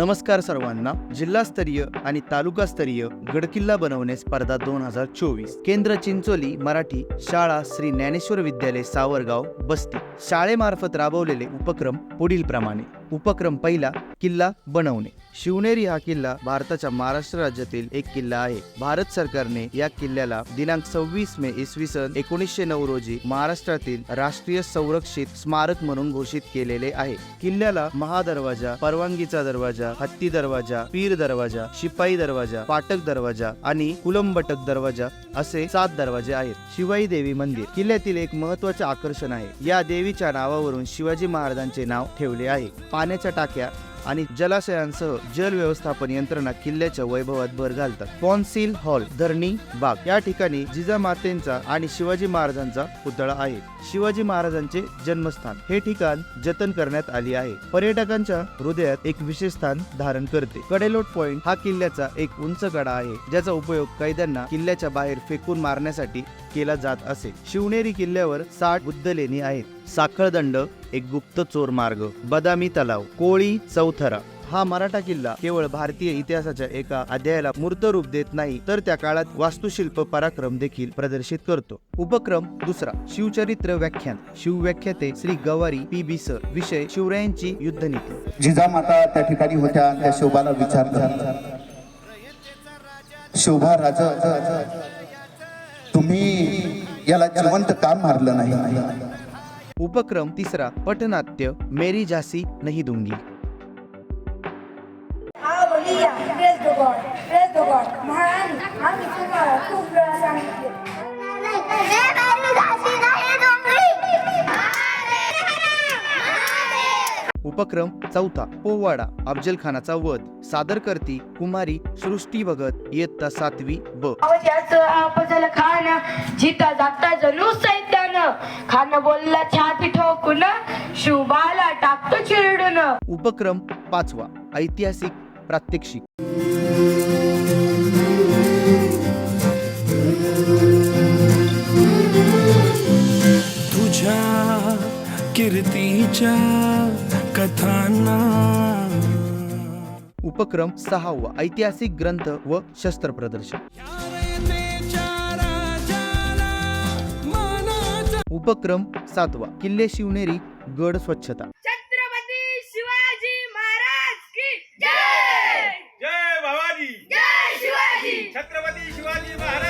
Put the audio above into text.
नमस्कार सर्वांना जिल्हास्तरीय आणि तालुकास्तरीय गडकिल्ला बनवणे स्पर्धा दोन हजार चोवीस. केंद्र चिंचोली मराठी शाळा श्री ज्ञानेश्वर विद्यालय सावरगाव बस्ती. शाळेमार्फत राबवलेले उपक्रम पुढील प्रमाणे उपक्रम पहिला किल्ला बनवणे. शिवनेरी हा किल्ला भारताच्या महाराष्ट्र राज्यातील एक किल्ला आहे. भारत सरकारने या किल्ल्याला दिनांक सव्वीस मे इसवी सन एकोणीसशे नऊ रोजी महाराष्ट्रातील राष्ट्रीय संरक्षित स्मारक म्हणून घोषित केलेले आहे. किल्ल्याला महादरवाजा परवानगीचा दरवाजा हत्ती दरवाजा पीर दरवाजा शिपाई दरवाजा पाटक दरवाजा आणि कुलंबटक दरवाजा असे सात दरवाजे आहेत. शिवाई देवी मंदिर किल्ल्यातील एक महत्त्वाचे आकर्षण आहे. या देवीच्या नावावरून शिवाजी महाराजांचे नाव ठेवले आहे. पाण्याच्या टाक्या आणि जलाशयांसह जल व्यवस्थापन यंत्रणा किल्ल्याच्या वैभवात भर घालतात. कॉन्सिल हॉल धरणी बाग या ठिकाणी जिजामातेंचा आणि शिवाजी महाराजांचा पुतळा आहे. शिवाजी महाराजांचे जन्मस्थान हे ठिकाण जतन करण्यात आली आहे. पर्यटकांच्या हृदयात एक विशेष स्थान धारण करते. कडेलोट पॉइंट हा किल्ल्याचा एक उंच कडा आहे ज्याचा उपयोग कैद्यांना किल्ल्याच्या बाहेर फेकून मारण्यासाठी केला जात असे. शिवनेरी किल्ल्यावर साठ बुद्ध लेणी आहेत. साखळदंड एक गुप्त चोर मार्ग बदामी तलाव कोळी चौथरा. हा मराठा किल्ला केवळ भारतीय इतिहासाच्या एका अध्यायाला मूर्त रूप देत नाही तर त्या काळात वास्तुशिल्प पराक्रम देखील प्रदर्शित करतो. उपक्रम दुसरा शिवचरित्र व्याख्यान. शिवव्याख्याते श्री गवारी पी. बी. सर. विषय शिवरायांची युद्धनीती. जिजामाता त्या ठिकाणी होत्या त्या शोभाला विचार शोभा राजा याला जिवंत काम मारलं नाही. उपक्रम तिसरा पटनाट्य मेरी झासी नहीं दूंगी. Hallelujah. उपक्रम चौथा पोवाडा अफजल खानाचा वध सादर करती कुमारी सृष्टी भगत इयत्ता सातवी ब. आपजल खान जिता जाता जणू सैत्यानं खान बोलला छाती ठोकून शुभाला टाकतो चिरडून. उपक्रम पाचवा ऐतिहासिक प्रात्यक्षिक. तुझ्या कीर्तीच्या कथाना. उपक्रम सहावा ऐतिहासिक ग्रंथ व शस्त्र प्रदर्शन. उपक्रम सातवा किल्ले शिवनेरी गड स्वच्छता. छत्रपती शिवाजी महाराज की जय! जय भवानी जय शिवाजी! छत्रपती शिवाजी महाराज